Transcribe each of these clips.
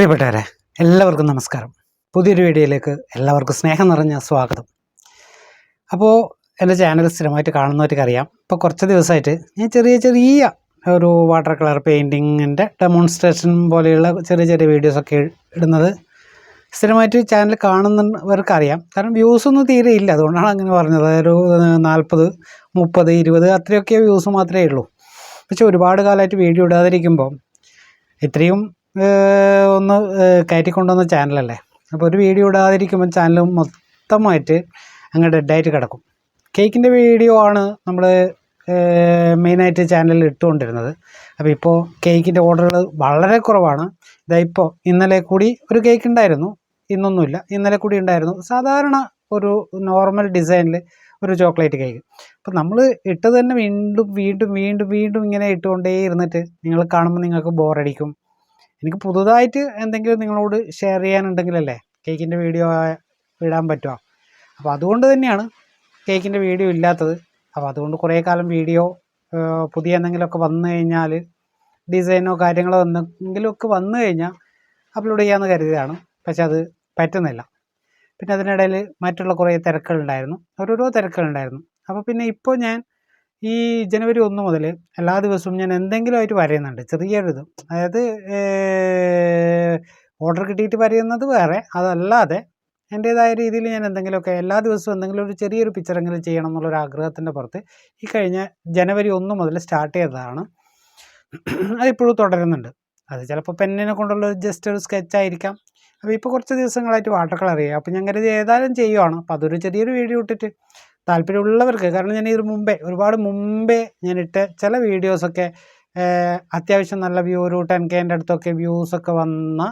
പ്രിയപ്പെട്ടവരെ എല്ലാവർക്കും നമസ്കാരം. പുതിയൊരു വീഡിയോയിലേക്ക് എല്ലാവർക്കും സ്നേഹം നിറഞ്ഞ സ്വാഗതം. അപ്പോൾ എന്റെ ചാനൽ സ്ഥിരമായിട്ട് കാണുന്നവർക്ക് അറിയാം. ഇപ്പോൾ കുറച്ച് ദിവസമായിട്ട് ഞാൻ ചെറിയ ചെറിയ ഒരു വാട്ടർ കളർ പെയിന്റിങ്ങിന്റെ ഡെമോൺസ്ട്രേഷൻ പോലെയുള്ള ചെറിയ ചെറിയ വീഡിയോസൊക്കെ ഇടുന്നത് സ്ഥിരമായിട്ട് ചാനൽ കാണുന്നവർക്ക് അറിയാം. കാരണം വ്യൂസ് ഒന്നും തീരെ ഇല്ല. അതുകൊണ്ടാണ് അങ്ങനെ പറഞ്ഞത്. ഒരു നാൽപ്പത് മുപ്പത് ഇരുപത് അത്രയൊക്കെ വ്യൂസ് മാത്രമേ ഉള്ളൂ. പക്ഷേ ഒരുപാട് കാലമായിട്ട് വീഡിയോ ഇടാതിരിക്കുമ്പോൾ ഇത്രയും ഒന്ന് കയറ്റിക്കൊണ്ടുവന്ന ചാനലല്ലേ? അപ്പോൾ ഒരു വീഡിയോ ഇടാതിരിക്കുമ്പോൾ ചാനൽ മൊത്തമായിട്ട് അങ്ങ് ഡെഡായിട്ട് കിടക്കും. കേക്കിന്റെ വീഡിയോ ആണ് നമ്മൾ മെയിനായിട്ട് ചാനലിൽ ഇട്ടുകൊണ്ടിരുന്നത്. അപ്പോൾ ഇപ്പോൾ കേക്കിന്റെ ഓർഡറുകൾ വളരെ കുറവാണ്. ഇതാ ഇപ്പോൾ ഇന്നലെ കൂടി ഒരു കേക്ക് ഉണ്ടായിരുന്നു. ഇന്നൊന്നുമില്ല. ഇന്നലെ കൂടി ഉണ്ടായിരുന്നു. സാധാരണ ഒരു നോർമൽ ഡിസൈനിൽ ഒരു ചോക്ലേറ്റ് കേക്ക്. അപ്പോൾ നമ്മൾ ഇട്ടത് തന്നെ വീണ്ടും വീണ്ടും വീണ്ടും വീണ്ടും ഇങ്ങനെ ഇട്ടുകൊണ്ടേ ഇരുന്നിട്ട് നിങ്ങൾ കാണുമ്പോൾ നിങ്ങൾക്ക് ബോറടിക്കും എനിക്ക് പുതുതായിട്ട് എന്തെങ്കിലും നിങ്ങളോട് ഷെയർ ചെയ്യാനുണ്ടെങ്കിലല്ലേ കേക്കിന്റെ വീഡിയോ ഇടാൻ പറ്റുക. അപ്പോൾ അതുകൊണ്ട് തന്നെയാണ് കേക്കിന്റെ വീഡിയോ ഇല്ലാത്തത്. അപ്പോൾ അതുകൊണ്ട് കുറേ കാലം വീഡിയോ പുതിയ എന്തെങ്കിലുമൊക്കെ വന്നു കഴിഞ്ഞാൽ ഡിസൈനോ കാര്യങ്ങളോ എന്തെങ്കിലുമൊക്കെ വന്നു കഴിഞ്ഞാൽ അപ്ലോഡ് ചെയ്യാമെന്ന് കരുതിയതാണ്. പക്ഷെ അത് പറ്റുന്നില്ല. പിന്നെ അതിനിടയിൽ മറ്റുള്ള കുറേ തിരക്കുകളുണ്ടായിരുന്നു. ഓരോരോ തിരക്കുകളുണ്ടായിരുന്നു. അപ്പോൾ പിന്നെ ഇപ്പോൾ ഞാൻ ഈ ജനുവരി ഒന്ന് മുതൽ എല്ലാ ദിവസവും ഞാൻ എന്തെങ്കിലും ആയിട്ട് വരയുന്നുണ്ട്. ചെറിയൊരിത്. അതായത് ഓർഡർ കിട്ടിയിട്ട് വരയുന്നത് വേറെ അതല്ലാതെ എന്റേതായ രീതിയിൽ ഞാൻ എന്തെങ്കിലുമൊക്കെ എല്ലാ ദിവസവും എന്തെങ്കിലും ഒരു ചെറിയൊരു പിക്ചറെങ്കിലും ചെയ്യണം എന്നുള്ളൊരു ആഗ്രഹത്തിന്റെ പുറത്ത് ഈ കഴിഞ്ഞ ജനുവരി ഒന്ന് മുതൽ സ്റ്റാർട്ട് ചെയ്തതാണ്. അതിപ്പോഴും തുടരുന്നുണ്ട്. അത് ചിലപ്പോൾ പെന്നിനെ കൊണ്ടുള്ള ജസ്റ്റ് ഒരു സ്കെച്ച് ആയിരിക്കാം. അപ്പോൾ ഇപ്പോൾ കുറച്ച് ദിവസങ്ങളായിട്ട് വാട്ടർ കളർ ചെയ്യുക. അപ്പോൾ ഞാൻ കരുതി ഏതായാലും ചെയ്യുവാണ്. അപ്പോൾ അതൊരു ചെറിയൊരു വീഡിയോ ഇട്ടിട്ട് താല്പര്യമുള്ളവർക്ക് കാരണം ഞാൻ ഇതിന് മുമ്പേ ഒരുപാട് മുമ്പേ ഞാനിട്ട് ചില വീഡിയോസൊക്കെ അത്യാവശ്യം നല്ല വ്യൂ ഒരു ടെൻ കെന്റെ അടുത്തൊക്കെ വ്യൂസൊക്കെ വന്ന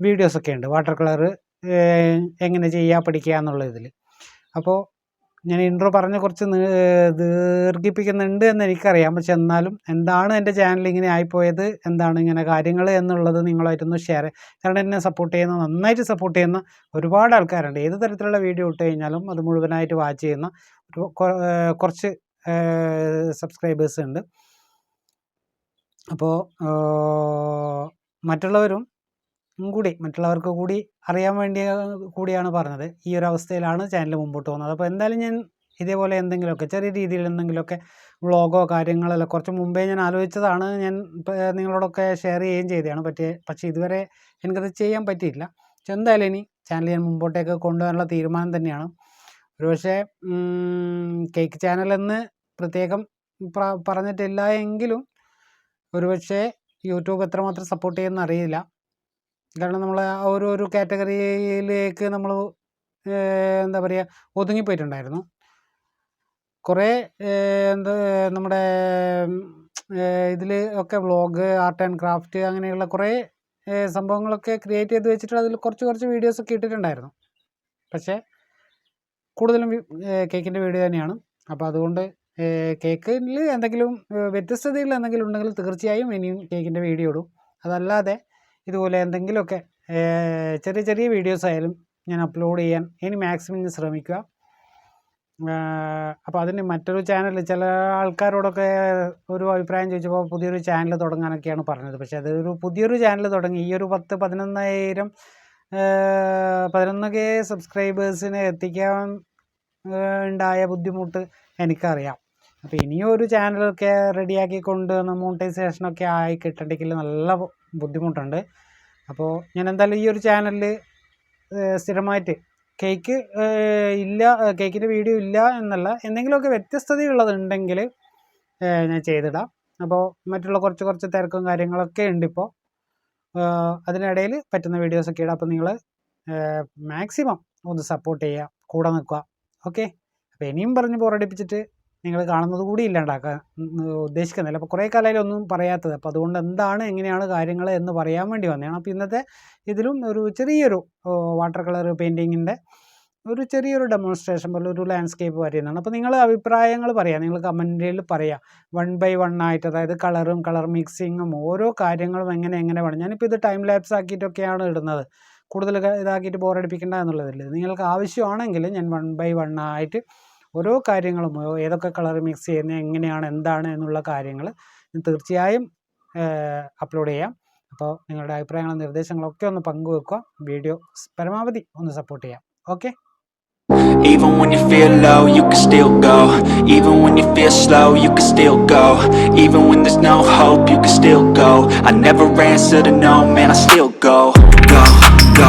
വീഡിയോസൊക്കെ ഉണ്ട് വാട്ടർ കളർ എങ്ങനെ ചെയ്യുക പഠിക്കുക എന്നുള്ള ഇതിൽ അപ്പോൾ ഞാൻ ഇൻട്രോ പറഞ്ഞ് കുറച്ച് ദീർഘിപ്പിക്കുന്നുണ്ട് എന്ന് എനിക്കറിയാം പക്ഷെ എന്നാലും എന്താണ് എന്റെ ചാനൽ ഇങ്ങനെ ആയിപ്പോയത്? എന്താണ് ഇങ്ങനെ കാര്യങ്ങൾ എന്നുള്ളത് നിങ്ങളായിട്ടൊന്ന് ഷെയർ കാരണം എന്നെ സപ്പോർട്ട് ചെയ്യുന്ന നന്നായിട്ട് സപ്പോർട്ട് ചെയ്യുന്ന ഒരുപാട് ആൾക്കാരുണ്ട്. ഏത് തരത്തിലുള്ള വീഡിയോ ഇട്ട് കഴിഞ്ഞാലും അത് മുഴുവനായിട്ട് വാച്ച് ചെയ്യുന്ന കുറച്ച് സബ്സ്ക്രൈബേഴ്സ് ഉണ്ട്. അപ്പോൾ മറ്റുള്ളവരും കൂടി മറ്റുള്ളവർക്ക് കൂടി അറിയാൻ വേണ്ടി കൂടിയാണ് പറഞ്ഞത്. ഈ ഒരു അവസ്ഥയിലാണ് ചാനൽ മുമ്പോട്ട് പോകുന്നത്. അപ്പോൾ എന്തായാലും ഞാൻ ഇതേപോലെ എന്തെങ്കിലുമൊക്കെ ചെറിയ രീതിയിൽ എന്തെങ്കിലുമൊക്കെ വ്ളോഗോ കാര്യങ്ങളെല്ലാം കുറച്ച് മുമ്പേ ഞാൻ ആലോചിച്ചതാണ്. ഞാൻ നിങ്ങളോടൊക്കെ ഷെയർ ചെയ്യുകയും ചെയ്തതാണ്. പറ്റിയ പക്ഷേ ഇതുവരെ എനിക്കത് ചെയ്യാൻ പറ്റിയില്ല. പക്ഷെ എന്തായാലും ഇനി ചാനൽ ഞാൻ മുമ്പോട്ടേക്ക് കൊണ്ടുപോകാനുള്ള തീരുമാനം തന്നെയാണ്. ഒരുപക്ഷെ കേക്ക് ചാനലെന്ന് പ്രത്യേകം പ്ര- പറഞ്ഞിട്ടില്ല എങ്കിലും ഒരുപക്ഷെ യൂട്യൂബ് എത്രമാത്രം സപ്പോർട്ട് ചെയ്യുമെന്ന് അറിയില്ല. കാരണം നമ്മൾ ആ ഒരു കാറ്റഗറിയിലേക്ക് നമ്മൾ എന്താ പറയുക ഒതുങ്ങിപ്പോയിട്ടുണ്ടായിരുന്നു. കുറേ എന്ത് എന്താ നമ്മുടെ ഇതിൽ ഒക്കെ വ്ളോഗ് ആർട്ട് ആൻഡ് ക്രാഫ്റ്റ് അങ്ങനെയുള്ള കുറേ സംഭവങ്ങളൊക്കെ ക്രിയേറ്റ് ചെയ്ത് വെച്ചിട്ട് അതിൽ കുറച്ച് കുറച്ച് വീഡിയോസൊക്കെ ഇട്ടിട്ടുണ്ടായിരുന്നു. പക്ഷേ കൂടുതലും കേക്കിന്റെ വീഡിയോ തന്നെയാണ്. അപ്പോൾ അതുകൊണ്ട് കേക്കിൽ എന്തെങ്കിലും വ്യത്യസ്തതയിൽ എന്തെങ്കിലും ഉണ്ടെങ്കിൽ തീർച്ചയായും ഇനിയും കേക്കിന്റെ വീഡിയോ ഇടും. അതല്ലാതെ ഇതുപോലെ എന്തെങ്കിലുമൊക്കെ ചെറിയ ചെറിയ വീഡിയോസ് ആയാലും ഞാൻ അപ്ലോഡ് ചെയ്യാൻ ഇനി മാക്സിമം ഞാൻ ശ്രമിക്കുക. അപ്പോൾ അതിന് മറ്റൊരു ചാനൽ ചില ആൾക്കാരോടൊക്കെ ഒരു അഭിപ്രായം ചോദിച്ചപ്പോൾ പുതിയൊരു ചാനൽ തുടങ്ങാനൊക്കെയാണ് പറഞ്ഞത്. പക്ഷേ അതൊരു പുതിയൊരു ചാനൽ തുടങ്ങി. ഈ ഒരു പത്ത് പതിനൊന്നായിരം പതിനൊന്ന് കെ സബ്സ്ക്രൈബേഴ്സിനെ എത്തിക്കാൻ ഉണ്ടായ ബുദ്ധിമുട്ട് എനിക്കറിയാം. അപ്പോൾ ഇനിയും ഒരു ചാനലൊക്കെ റെഡിയാക്കി കൊണ്ട് മോണിറ്റൈസേഷനൊക്കെ ആയി കിട്ടണ്ടെങ്കിൽ നല്ല ബുദ്ധിമുട്ടുണ്ട്. അപ്പോൾ ഞാൻ എന്തായാലും ഈ ഒരു ചാനലിൽ സ്ഥിരമായിട്ട് കേക്ക് ഇല്ല കേക്കിന്റെ വീഡിയോ ഇല്ല എന്നല്ല എന്തെങ്കിലുമൊക്കെ വ്യത്യസ്തതയുള്ളതുണ്ടെങ്കിൽ ഞാൻ ചെയ്തിടാം. അപ്പോൾ മറ്റുള്ള കുറച്ച് കുറച്ച് തിരക്കും കാര്യങ്ങളൊക്കെ ഉണ്ട് ഇപ്പോൾ അതിനിടയിൽ പറ്റുന്ന വീഡിയോസൊക്കെ ഇടാം. അപ്പോൾ നിങ്ങൾ മാക്സിമം ഒന്ന് സപ്പോർട്ട് ചെയ്യുക കൂടെ നിൽക്കുക. ഓക്കെ? അപ്പോൾ ഇനിയും പറഞ്ഞ് ബോറടിപ്പിച്ചിട്ട് നിങ്ങൾ കാണുന്നത് കൂടി ഇല്ലാണ്ടാക്കാൻ ഉദ്ദേശിക്കുന്നില്ല. അപ്പോൾ കുറേ കാലമായി ഒന്നും പറയാത്തത്. അപ്പോൾ അതുകൊണ്ട് എന്താണ് എങ്ങനെയാണ് കാര്യങ്ങൾ എന്ന് പറയാൻ വേണ്ടി വന്നതാണ്. അപ്പോൾ ഇന്നത്തെ ഇതിലും ഒരു ചെറിയൊരു വാട്ടർ കളർ പെയിന്റിങ്ങിന്റെ ഒരു ചെറിയൊരു ഡെമോൺസ്ട്രേഷൻ പോലെ ഒരു ലാൻഡ്സ്കേപ്പ് വരുന്നതാണ് അപ്പോൾ നിങ്ങൾ അഭിപ്രായങ്ങൾ പറയാം. നിങ്ങൾ കമന്റിൽ പറയാം. വൺ ബൈ വൺ ആയിട്ട് അതായത് കളറും കളർ മിക്സിങ്ങും ഓരോ കാര്യങ്ങളും എങ്ങനെ എങ്ങനെ വേണം. ഞാനിപ്പോൾ ഇത് ടൈം ലാപ്സ് ആക്കിയിട്ടൊക്കെയാണ് ഇടുന്നത്. കൂടുതൽ ഇതാക്കിയിട്ട് ബോറടിപ്പിക്കേണ്ട എന്നുള്ളതില്ല. നിങ്ങൾക്ക് ആവശ്യമാണെങ്കിൽ ഞാൻ വൺ ബൈ വൺ ആയിട്ട് ഓരോ കാര്യങ്ങളും ഏതൊക്കെ കളർ മിക്സ് ചെയ്യുന്നത് എങ്ങനെയാണ് എന്താണ് എന്നുള്ള കാര്യങ്ങൾ തീർച്ചയായും അപ്ലോഡ് ചെയ്യാം അപ്പോൾ നിങ്ങളുടെ അഭിപ്രായങ്ങളും നിർദ്ദേശങ്ങളൊക്കെ ഒന്ന് പങ്കുവെക്കുക വീഡിയോ പരമാവധി ഒന്ന് സപ്പോർട്ട് ചെയ്യാം okay Even when you feel low, you can still go. Even when you feel slow, you can still go. Even when there's no hope, you can still go. I never answer to no, man, I still go, go, go,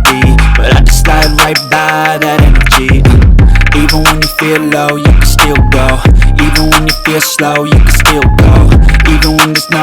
but I just slide right by that energy. Even when you feel low, you can still go. Even when you feel slow, you can still go. Even when there's no